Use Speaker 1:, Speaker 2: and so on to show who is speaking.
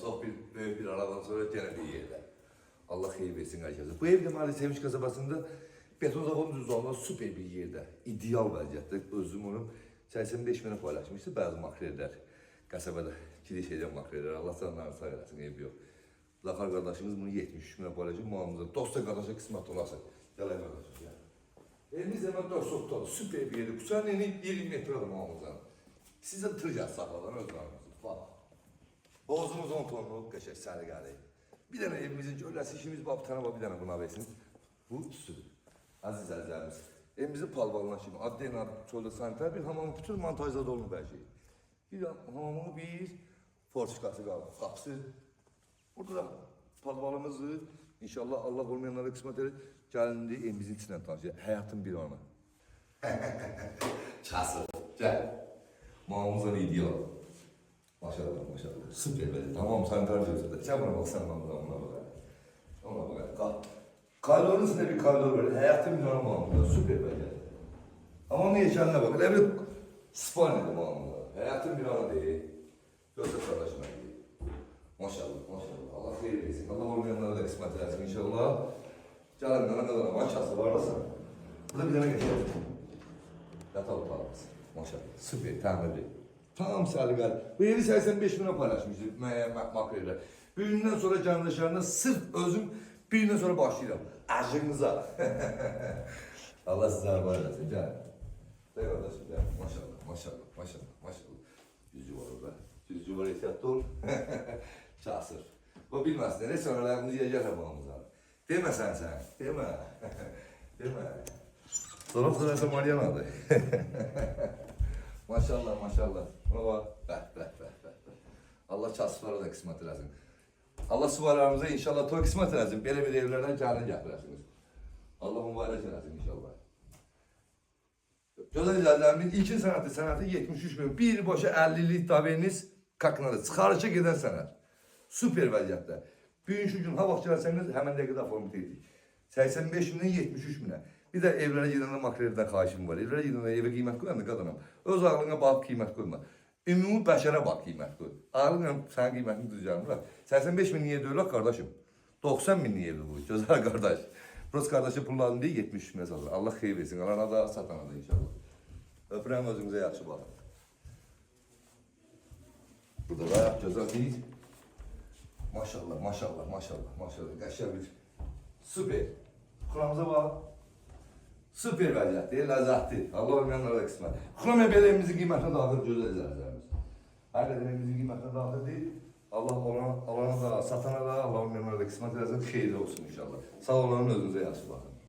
Speaker 1: çok bir büyük bir aradan sonra gene bir yerde. Allah hayır versin herkese. Bu ev Mali Sevinç kasabasında beton zavodun düzlüğünde süper bir yerde. İdeal vəziyyətdə özüm onu 85 minə paylaşmışdı bəzi makrellər. Qəsəbədə kilişədən makrellər. Allah canlarını sağ eləsin, ev yox. Zaxar qardaşımız bunu 73 minə paylaşıb muamızda. Dosta qardaşa qismət olasın. Gələk qardaşım, gəl. Evimiz hemen 4 soktalı, süper bir yeri. Kusan eni 20 metre adım muamızdan. Siz de tırcaq saxladan öz aranızı. Bak. 10 tonluq qəşək səni gəlir. Bir dənə evimizin gölləsi işimiz tane var, bir dənə buna versin. Bu üstüdür. Aziz əzizlərimiz. Evimizin palvalına kimi, adıyla çöldə sanitar bir hamamın bütün montajda olunub hər şey. Bir hamamın bir forçikası qaldı, qapısı. Burada da palvalımızı inşallah Allah olmayanlara qismət edir. Gəlindi evimizin içindən tanışıyor. Həyatın bir anı. Çası. Gəl. Mamamızın ideal. Maşallah maşallah. Süper böyle. Tamam sen tartıyorsun da. Bana bak sen bana. Ona bak. Ona bak. Kal. Kalorinin üstünde bir kalori böyle. Hayatım normal. Süper böyle. Ama onun yaşanına bak. Öyle bir spor dedim mamamda. Hayatım bir ana değil. Yoksa kardeşime değil. Maşallah maşallah. Allah hayır versin. Allah olmayanlara da kısmet etsin inşallah. Canım ne kadar maçası varsa. Burada bir tane geçelim. Yatalım paramız. Maşallah. Süper, təmirli. Tam sərqəl. Bu evi 85 minə paylaşmışdı müəyyən makrellər. Bir gündən sonra canlaşlarına sırf özüm bir gündən sonra başlayıram. Acınıza. Allah sizə armağan etsin. Gəl. Gəl qardaşım, gəl. Maşallah, maşallah, maşallah, maşallah. Yüzü var orada. Yüzü var ehtiyatlı ol. Çasır. O bilməz. Nə sonralarımız yiyəcək hamamıza. Deməsən sən. Demə. Demə. Sonra sırası Mariana'dı. Maşallah maşallah. Ona bak. Beh beh beh beh. Allah çasıflara da kısmet eləsin. Allah suvarlarımıza inşallah toy kısmet eləsin. Belə bir evlərdən canı gətirəsiniz. Allah mübarək eləsin inşallah. Gözəl izləyicilərimin ilkin sənəti, sənəti 73 min. Bir boşa 50'lik daveriniz kaknadı. Çıxarışa gedən sənət. Süper vəziyyətdə. Bugünkü gün ha vaxt gəlsəniz həmən dəqiqədə format edik. 85 mindən 73 minə. Bir də evlərə gedəndə makreldən xahişim var. Evlərə gedəndə evə qiymət qoyanda qadınam. Öz ağlına baxıb qiymət qoyma. Ümumi bəşərə bax qiymət qoy. Ağlınla sənin qiymətini düzəlmir. Bak, 85 min niyə deyirlər qardaşım? 90 min niyə bu? Gözəl qardaş. Rus qardaşı pullarını deyə 73 minə satır. Allah xeyir versin. Alana da satana da inşallah. Öpürəm özünüzə yaxşı baxın. Burada da gözəl değil. Maşallah, maşallah, maşallah, maşallah. Qəşəng bir süper. Kuramıza bax. Süper vəziyyətdir, ləzzətli. Allah olmayanlara da qismət. Xurama belə evimizin qiymətinə daxil gözəl izləyicilərimiz. Həqiqətən evimizin qiymətinə daxil deyil. Allah olana, alana da, satana da, Allah olmayanlara da qismət eləsin, xeyirli olsun inşallah. Sağ olun, özünüzə yaxşı baxın.